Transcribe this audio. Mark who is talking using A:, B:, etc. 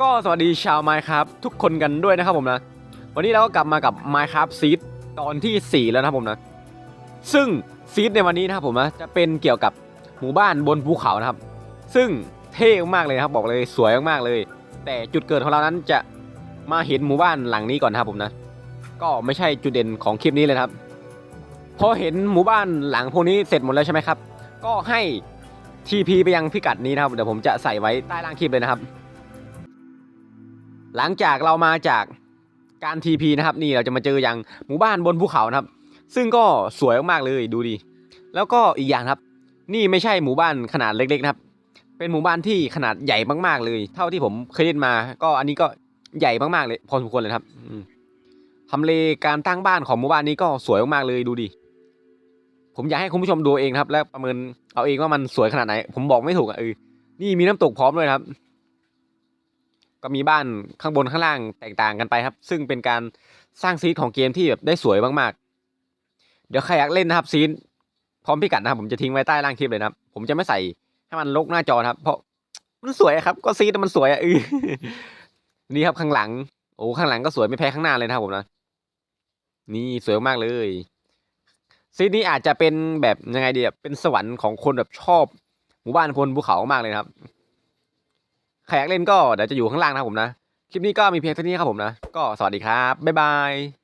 A: ก็สวัสดีชาว Minecraft ทุกคนกันด้วยนะครับผมนะ วันนี้เราก็กลับมากับ Minecraft Seed ตอนที่ 4 แล้วนะครับผมนะ ซึ่งซีดในวันนี้นะครับผมนะจะเป็นเกี่ยวกับหมู่บ้านบนภูเขานะครับ ซึ่งเท่มากเลยนะครับบอกเลยสวยมากๆเลย แต่จุดเกิดของเรานั้นจะมาเห็นหมู่บ้านหลังนี้ก่อนนะครับผมนะ ก็ไม่ใช่จุดเด่นของคลิปนี้เลยครับ พอเห็นหมู่บ้านหลังพวกนี้เสร็จหมดแล้วใช่ไหมครับ ก็ให้ TP ไปยังพิกัดนี้นะครับเดี๋ยวผมจะใส่ไว้ใต้ล่างคลิปเลยนะครับ หลังจากเรามาจากการ TP นะครับนี่เราจะมาเจออย่างหมู่บ้านบนภูเขานะครับ ซึ่งก็สวยมากๆเลยดูดิแล้วก็อีกอย่างครับ นี่ไม่ใช่หมู่บ้านขนาดเล็กๆนะครับ เป็นหมู่บ้านที่ขนาดใหญ่มากๆเลย เท่าที่ผมเคยเล่นมา ก็อันนี้ก็ใหญ่มากๆเลย พอสมควรเลยครับทำเลการตั้งบ้านของหมู่บ้านนี้ก็สวยมากๆเลยดูดิผมอยากให้คุณผู้ชมดูเองนะครับ และประเมินเอาเองว่ามันสวยขนาดไหน ผมบอกไม่ถูกอะเออนี่มีน้ำตกพร้อมด้วยครับ ก็มีบ้านข้างบนข้างล่างแตกต่างกันไปครับ ซึ่งเป็นการสร้างซีนของเกมที่แบบได้สวยมากๆ เดี๋ยวใครอยากเล่นนะครับซีนพร้อมพิกัดนะครับผมจะทิ้งไว้ใต้ล่างคลิปเลยนะครับผมจะไม่ใส่ให้มันลกหน้าจอครับ เพราะมันสวยครับ ก็ซีนมันสวยอะเออนี่ครับข้างหลังโอ้ข้างหลังก็สวยไม่แพ้ข้างหน้าเลยนะครับผมนะนี่สวยมากเลยซีนนี้อาจจะเป็นแบบยังไงดีอะเป็นสวรรค์ของคนแบบชอบ หมู่บ้านบนภูเขามากเลยครับ ใครอยากเล่นก็เดี๋ยวจะอยู่ข้างล่างนะครับผมนะ คลิปนี้ก็มีเพียงเท่านี้ครับผมนะ ก็สวัสดีครับ บ๊ายบาย